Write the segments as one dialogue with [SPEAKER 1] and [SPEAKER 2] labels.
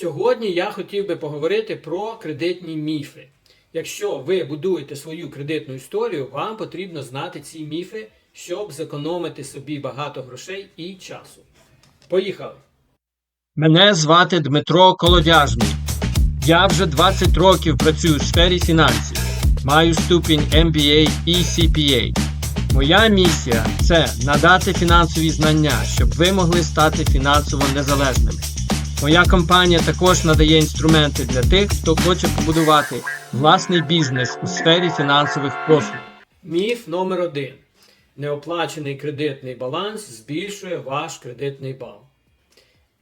[SPEAKER 1] Сьогодні я хотів би поговорити про кредитні міфи. Якщо ви будуєте свою кредитну історію, вам потрібно знати ці міфи, щоб зекономити собі багато грошей і часу. Поїхали!
[SPEAKER 2] Мене звати Дмитро Колодяжний. Я вже 20 років працюю в сфері фінансів. Маю ступінь MBA і CPA. Моя місія це надати фінансові знання, щоб ви могли стати фінансово незалежними. Моя компанія також надає інструменти для тих, хто хоче побудувати власний бізнес у сфері фінансових послуг.
[SPEAKER 1] Міф номер один. Неоплачений кредитний баланс збільшує ваш кредитний бал.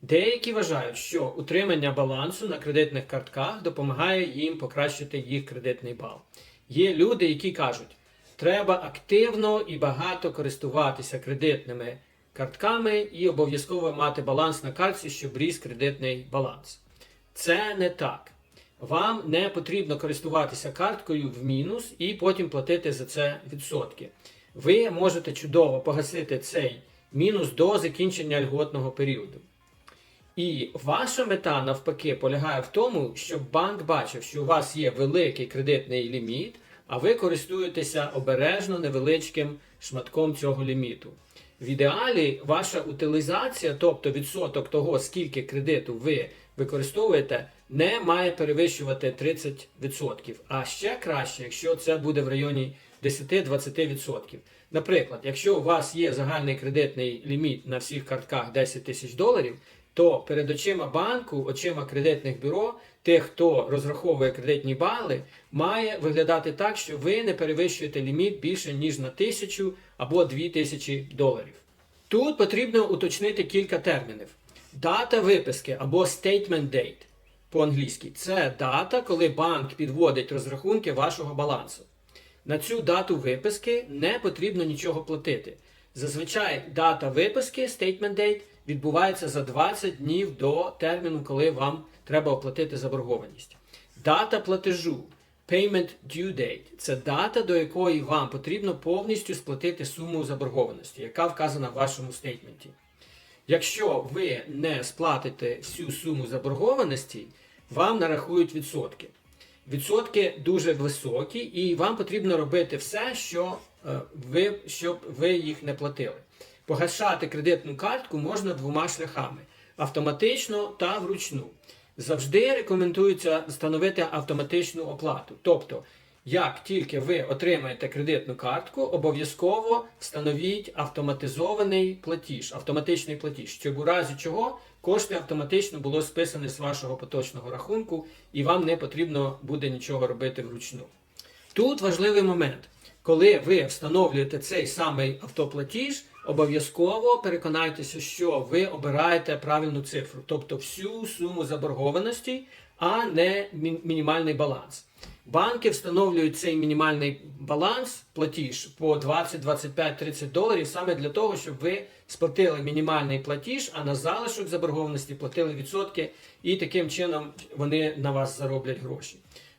[SPEAKER 1] Деякі вважають, що утримання балансу на кредитних картках допомагає їм покращити їх кредитний бал. Є люди, які кажуть, треба активно і багато користуватися кредитними картками і обов'язково мати баланс на картці, щоб ріс кредитний баланс. Це не так. Вам не потрібно користуватися карткою в мінус і потім платити за це відсотки. Ви можете чудово погасити цей мінус до закінчення льготного періоду. І ваша мета навпаки полягає в тому, щоб банк бачив, що у вас є великий кредитний ліміт, а ви користуєтеся обережно невеличким шматком цього ліміту. В ідеалі ваша утилізація, тобто відсоток того, скільки кредиту ви використовуєте, не має перевищувати 30%. А ще краще, якщо це буде в районі 10-20%. Наприклад, якщо у вас є загальний кредитний ліміт на всіх картках 10 тисяч доларів, то перед очима банку, очима кредитних бюро, тих, хто розраховує кредитні бали, має виглядати так, що ви не перевищуєте ліміт більше ніж на тисячу або дві тисячі доларів. Тут потрібно уточнити кілька термінів: дата виписки або statement date по-англійськи це дата, коли банк підводить розрахунки вашого балансу. На цю дату виписки не потрібно нічого платити. Зазвичай дата виписки statement date відбувається за 20 днів до терміну, коли вам треба оплатити заборгованість. Дата платежу payment due date це дата, до якої вам потрібно повністю сплатити суму заборгованості, яка вказана в вашому стейтменті. Якщо ви не сплатите всю суму заборгованості, вам нарахують відсотки. Відсотки дуже високі, і вам потрібно робити все, що ви, щоб ви їх не платили. Погашати кредитну картку можна двома шляхами: автоматично та вручну. Завжди рекомендується встановити автоматичну оплату. Тобто, як тільки ви отримаєте кредитну картку, обов'язково встановіть автоматизований платіж, автоматичний платіж, щоб у разі чого кошти автоматично було списані з вашого поточного рахунку, і вам не потрібно буде нічого робити вручну. Тут важливий момент. Коли ви встановлюєте цей самий автоплатіж, обов'язково переконайтеся, що ви обираєте правильну цифру, тобто всю суму заборгованості, а не мінімальний баланс. Банки встановлюють цей мінімальний баланс, платіж по 20, 25, 30 доларів саме для того, щоб ви сплатили мінімальний платіж, а на залишок заборгованості платили відсотки, і таким чином вони на вас зароблять гроші.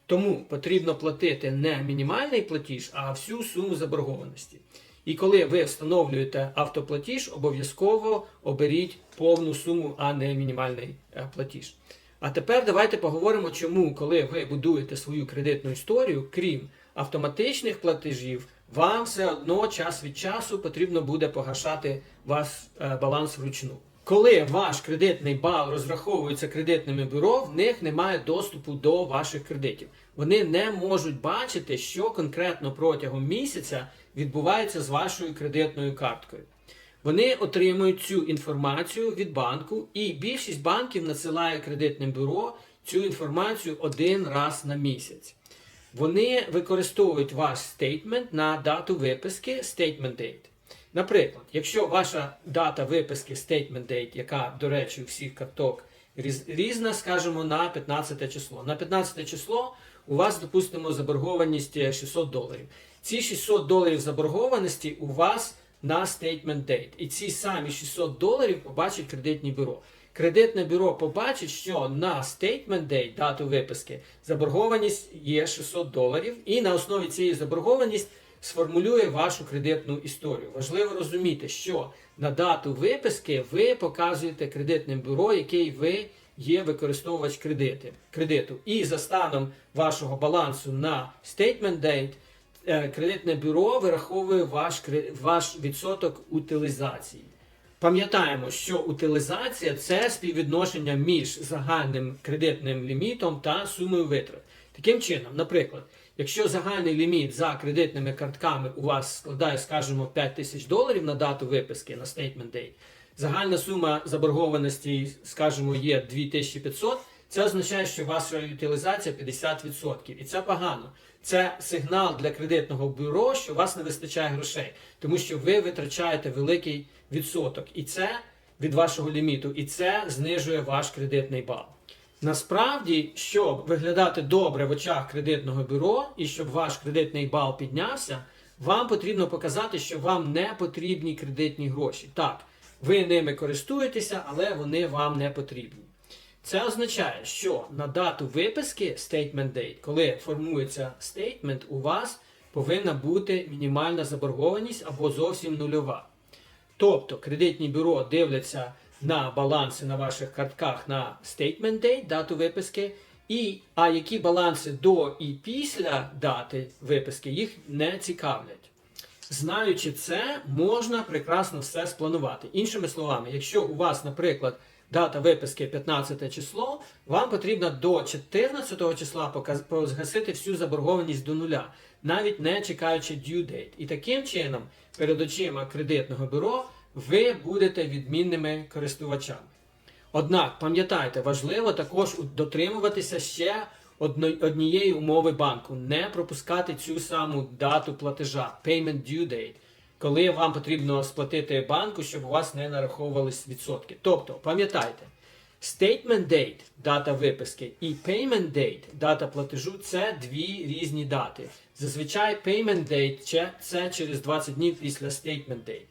[SPEAKER 1] Тому потрібно платити не мінімальний платіж, а всю суму заборгованості. І коли ви встановлюєте автоплатіж, обов'язково оберіть повну суму, а не мінімальний е, платіж. А тепер давайте поговоримо, чому, коли ви будуєте свою кредитну історію, крім автоматичних платежів, вам все одно час від часу потрібно буде погашати ваш е, баланс вручну. Коли ваш кредитний бал розраховується кредитними бюро, в них немає доступу до ваших кредитів. Вони не можуть бачити, що конкретно протягом місяця відбувається з вашою кредитною карткою. Вони отримують цю інформацію від банку, і більшість банків надсилає кредитним бюро цю інформацію один раз на місяць. Вони використовують ваш стейтмент на дату виписки statement date. Наприклад, якщо ваша дата виписки statement date, яка, до речі, у всіх карток різ- різна, скажімо, на 15 число. На 15 число у вас, допустимо, заборгованість е, 600 доларів. Ці 600 доларів заборгованості у вас на statement date. І ці самі 600 доларів побачить кредитні бюро. Кредитне бюро побачить, що на statement date, дату виписки, заборгованість є 600 доларів, і на основі цієї заборгованості сформулює вашу кредитну історію. Важливо розуміти, що на дату виписки ви показуєте кредитним бюро, який ви є використовувач кредити, кредиту. І за станом вашого балансу на statement date е, кредитне бюро вираховує ваш, ваш відсоток утилізації. Пам'ятаємо, що утилізація це співвідношення між загальним кредитним лімітом та сумою витрат. Таким чином, наприклад, якщо загальний ліміт за кредитними картками у вас складає, скажімо, 5 тисяч доларів на дату виписки на statement date, загальна сума заборгованості, скажімо, є 2500, це означає, що ваша утилізація 50%. І це погано. Це сигнал для кредитного бюро, що у вас не вистачає грошей, тому що ви витрачаєте великий відсоток, і це від вашого ліміту, і це знижує ваш кредитний бал. Насправді, щоб виглядати добре в очах кредитного бюро і щоб ваш кредитний бал піднявся, вам потрібно показати, що вам не потрібні кредитні гроші. Так, ви ними користуєтеся, але вони вам не потрібні. Це означає, що на дату виписки statement date, коли формується statement, у вас повинна бути мінімальна заборгованість або зовсім нульова. Тобто кредитні бюро дивляться на баланси на ваших картках на statement date, дату виписки, і, а які баланси до і після дати виписки їх не цікавлять. Знаючи це, можна прекрасно все спланувати. Іншими словами, якщо у вас, наприклад, дата виписки 15 число, вам потрібно до 14 числа позгасити всю заборгованість до нуля, навіть не чекаючи due date. І таким чином, перед очима кредитного бюро, ви будете відмінними користувачами. Однак пам'ятайте, важливо також дотримуватися ще однієї умови банку, не пропускати цю саму дату платежа payment due date, коли вам потрібно сплатити банку, щоб у вас не нараховувались відсотки. Тобто, пам'ятайте, statement date дата виписки і payment date дата платежу це дві різні дати. Зазвичай payment date це- через 20 днів після statement date.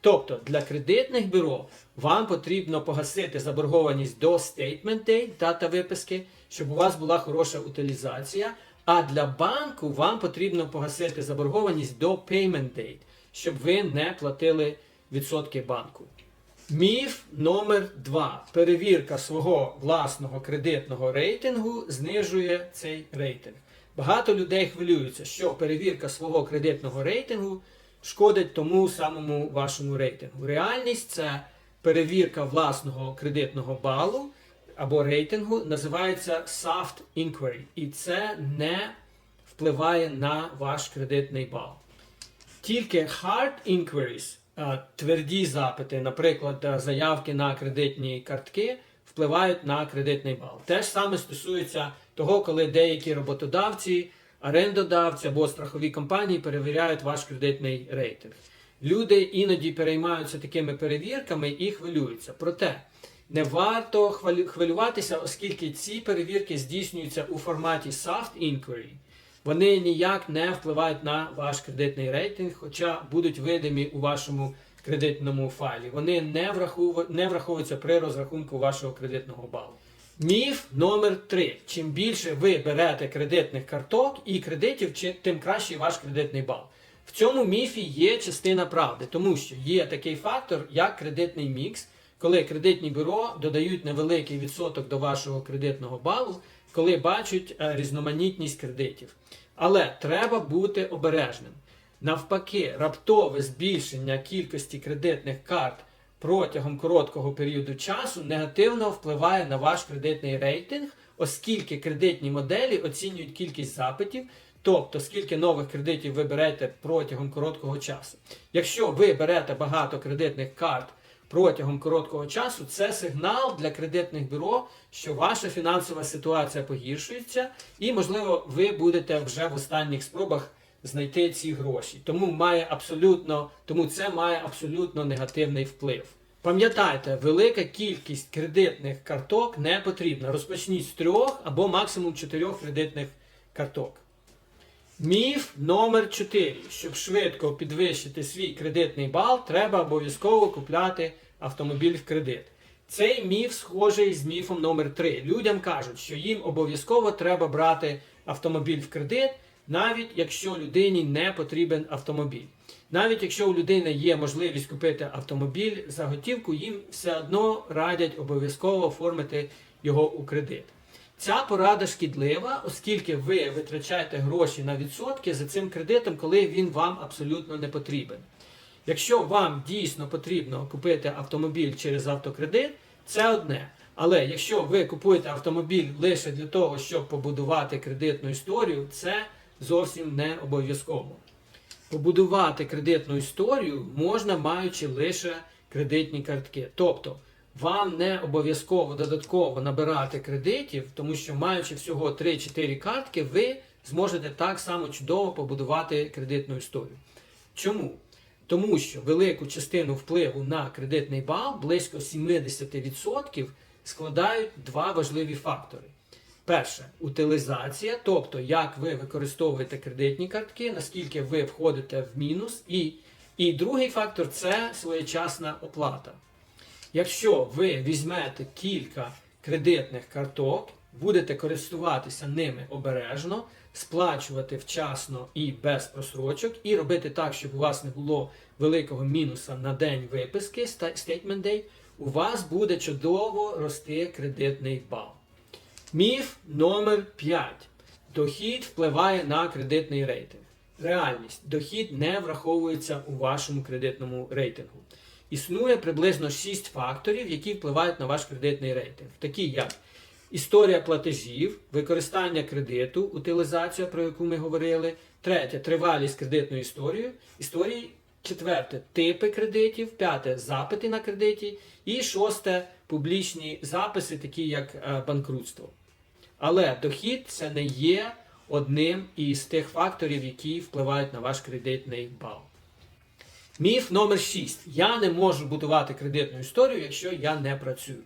[SPEAKER 1] Тобто для кредитних бюро вам потрібно погасити заборгованість до statement date, дата виписки, щоб у вас була хороша утилізація. А для банку вам потрібно погасити заборгованість до payment date, щоб ви не платили відсотки банку. Міф номер два. Перевірка свого власного кредитного рейтингу знижує цей рейтинг. Багато людей хвилюються, що перевірка свого кредитного рейтингу шкодить тому самому вашому рейтингу. Реальність це перевірка власного кредитного балу або рейтингу, називається soft inquiry, і це не впливає на ваш кредитний бал. Тільки hard inquiries, е, тверді запити, наприклад, е, заявки на кредитні картки, впливають на кредитний бал. Те ж саме стосується того, коли деякі роботодавці, орендодавці або страхові компанії перевіряють ваш кредитний рейтинг. Люди іноді переймаються такими перевірками і хвилюються. Проте не варто хвилю- хвилюватися, оскільки ці перевірки здійснюються у форматі soft inquiry. Вони ніяк не впливають на ваш кредитний рейтинг, хоча будуть видимі у вашому кредитному файлі. Вони не, врахову- не враховуються при розрахунку вашого кредитного балу. Міф номер 3. Чим більше ви берете кредитних карток і кредитів, тим кращий ваш кредитний бал. В цьому міфі є частина правди, тому що є такий фактор, як кредитний мікс, коли кредитні бюро додають невеликий відсоток до вашого кредитного балу, коли бачать е, різноманітність кредитів. Але треба бути обережним. Навпаки, раптове збільшення кількості кредитних карт протягом короткого періоду часу негативно впливає на ваш кредитний рейтинг, оскільки кредитні моделі оцінюють кількість запитів, тобто скільки нових кредитів ви берете протягом короткого часу. Якщо ви берете багато кредитних карт протягом короткого часу, це сигнал для кредитних бюро, що ваша фінансова ситуація погіршується, і, можливо, ви будете вже в останніх спробах знайти ці гроші. Тому має абсолютно, тому це має абсолютно негативний вплив. Пам'ятайте, велика кількість кредитних карток не потрібна. Розпочніть з трьох або максимум чотирьох кредитних карток. Міф номер 4. Щоб швидко підвищити свій кредитний бал, треба обов'язково купляти автомобіль в кредит. Цей міф схожий з міфом номер 3. Людям кажуть, що їм обов'язково треба брати автомобіль в кредит, навіть якщо людині не потрібен автомобіль. Навіть якщо у людини є можливість купити автомобіль за готівку, їм все одно радять обов'язково оформити його у кредит. Ця порада шкідлива, оскільки ви витрачаєте гроші на відсотки за цим кредитом, коли він вам абсолютно не потрібен. Якщо вам дійсно потрібно купити автомобіль через автокредит, це одне. Але якщо ви купуєте автомобіль лише для того, щоб побудувати кредитну історію, це зовсім не обов'язково. Побудувати кредитну історію можна маючи лише кредитні картки. Тобто вам не обов'язково додатково набирати кредитів, тому що маючи всього 3-4 картки, ви зможете так само чудово побудувати кредитну історію. Чому? Тому що велику частину впливу на кредитний бал, близько 70%, складають два важливі фактори. Перше утилізація, тобто як ви використовуєте кредитні картки, наскільки ви входите в мінус. І, і другий фактор це своєчасна оплата. Якщо ви візьмете кілька кредитних карток, будете користуватися ними обережно, сплачувати вчасно і без просрочок, і робити так, щоб у вас не було великого мінуса на день виписки, statement day, у вас буде чудово рости кредитний бал. Міф номер 5. Дохід впливає на кредитний рейтинг. Реальність. Дохід не враховується у вашому кредитному рейтингу. Існує приблизно 6 факторів, які впливають на ваш кредитний рейтинг, такі як історія платежів, використання кредиту, утилізація, про яку ми говорили. Третє тривалість кредитної історії. історії. Четверте типи кредитів. П'яте запити на кредиті. І шосте публічні записи, такі як е, банкрутство. Але дохід це не є одним із тих факторів, які впливають на ваш кредитний бал. Міф номер 6. Я не можу будувати кредитну історію, якщо я не працюю.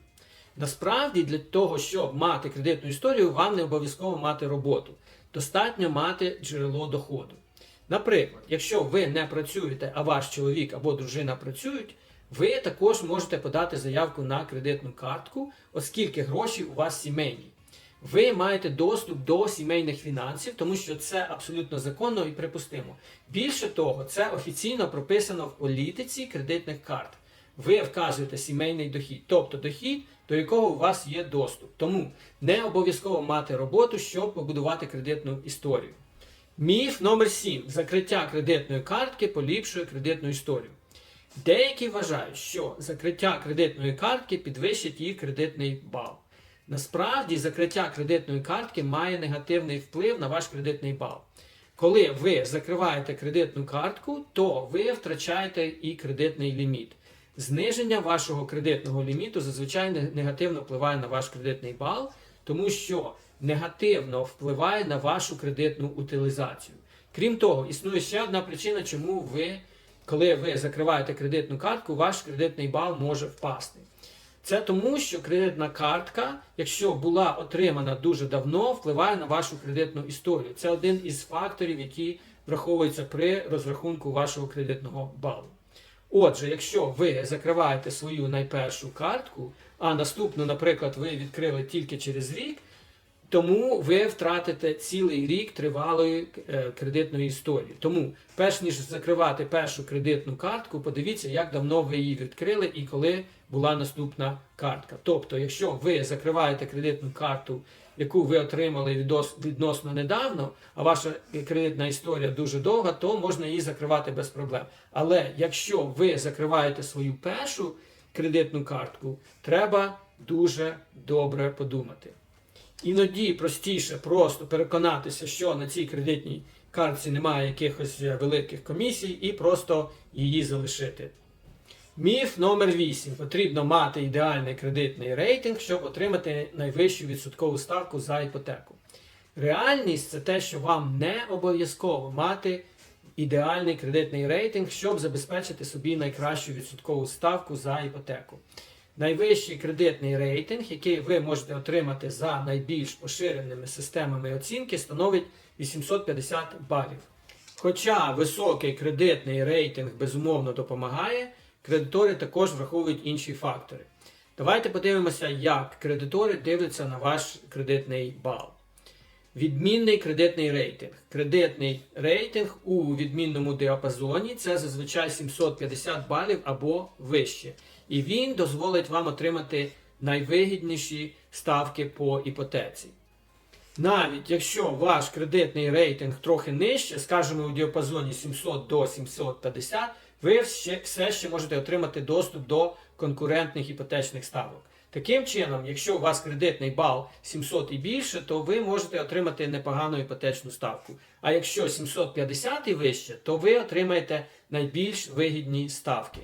[SPEAKER 1] Насправді, для того, щоб мати кредитну історію, вам не обов'язково мати роботу. Достатньо мати джерело доходу. Наприклад, якщо ви не працюєте, а ваш чоловік або дружина працюють, ви також можете подати заявку на кредитну картку, оскільки гроші у вас сімейні. Ви маєте доступ до сімейних фінансів, тому що це абсолютно законно і припустимо. Більше того, це офіційно прописано в політиці кредитних карт. Ви вказуєте сімейний дохід, тобто дохід, до якого у вас є доступ. Тому не обов'язково мати роботу, щоб побудувати кредитну історію. Міф номер 7. Закриття кредитної картки поліпшує кредитну історію. Деякі вважають, що закриття кредитної картки підвищить її кредитний бал. Насправді, закриття кредитної картки має негативний вплив на ваш кредитний бал. Коли ви закриваєте кредитну картку, то ви втрачаєте і кредитний ліміт. Зниження вашого кредитного ліміту зазвичай негативно впливає на ваш кредитний бал, тому що негативно впливає на вашу кредитну утилізацію. Крім того, існує ще одна причина, чому ви, коли ви закриваєте кредитну картку, ваш кредитний бал може впасти. Це тому, що кредитна картка, якщо була отримана дуже давно, впливає на вашу кредитну історію. Це один із факторів, які враховуються при розрахунку вашого кредитного балу. Отже, якщо ви закриваєте свою найпершу картку, а наступну, наприклад, ви відкрили тільки через рік, тому ви втратите цілий рік тривалої е, кредитної історії. Тому, перш ніж закривати першу кредитну картку, подивіться, як давно ви її відкрили і коли була наступна картка. Тобто, якщо ви закриваєте кредитну карту, яку ви отримали відносно недавно, а ваша кредитна історія дуже довга, то можна її закривати без проблем. Але якщо ви закриваєте свою першу кредитну картку, треба дуже добре подумати. Іноді простіше просто переконатися, що на цій кредитній картці немає якихось е, великих комісій, і просто її залишити. Міф номер 8. Потрібно мати ідеальний кредитний рейтинг, щоб отримати найвищу відсоткову ставку за іпотеку. Реальність це те, що вам не обов'язково мати ідеальний кредитний рейтинг, щоб забезпечити собі найкращу відсоткову ставку за іпотеку. Найвищий кредитний рейтинг, який ви можете отримати за найбільш поширеними системами оцінки, становить 850 балів. Хоча високий кредитний рейтинг безумовно допомагає, кредитори також враховують інші фактори. Давайте подивимося, як кредитори дивляться на ваш кредитний бал. Відмінний кредитний рейтинг. Кредитний рейтинг у відмінному діапазоні це зазвичай 750 балів або вище. І він дозволить вам отримати найвигідніші ставки по іпотеці. Навіть якщо ваш кредитний рейтинг трохи нижче, скажімо, у діапазоні 700 до 750, ви ще, все ще можете отримати доступ до конкурентних іпотечних ставок. Таким чином, якщо у вас кредитний бал 700 і більше, то ви можете отримати непогану іпотечну ставку. А якщо 750 і вище, то ви отримаєте найбільш вигідні ставки.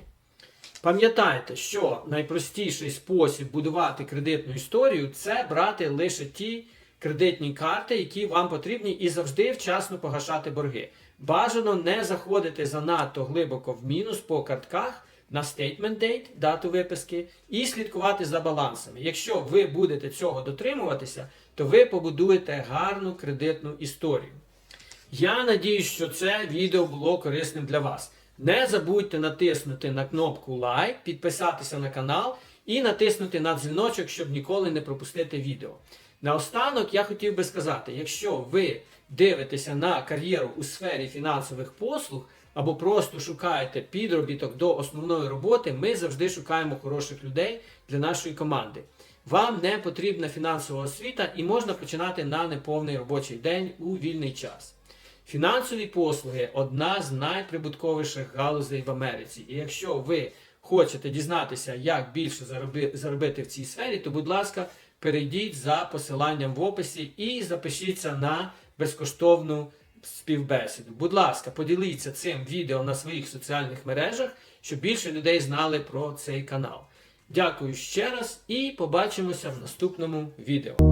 [SPEAKER 1] Пам'ятайте, що найпростіший спосіб будувати кредитну історію це брати лише ті кредитні карти, які вам потрібні, і завжди вчасно погашати борги. Бажано не заходити занадто глибоко в мінус по картках на statement date, дату виписки, і слідкувати за балансами. Якщо ви будете цього дотримуватися, то ви побудуєте гарну кредитну історію. Я надіюсь, що це відео було корисним для вас. Не забудьте натиснути на кнопку лайк, підписатися на канал і натиснути на дзвіночок, щоб ніколи не пропустити відео. Наостанок я хотів би сказати, якщо ви дивитеся на кар'єру у сфері фінансових послуг або просто шукаєте підробіток до основної роботи, ми завжди шукаємо хороших людей для нашої команди. Вам не потрібна фінансова освіта і можна починати на неповний робочий день у вільний час. Фінансові послуги одна з найприбутковіших галузей в Америці. І якщо ви хочете дізнатися, як більше заробити в цій сфері, то, будь ласка, перейдіть за посиланням в описі і запишіться на безкоштовну співбесіду. Будь ласка, поділіться цим відео на своїх соціальних мережах, щоб більше людей знали про цей канал. Дякую ще раз і побачимося в наступному відео.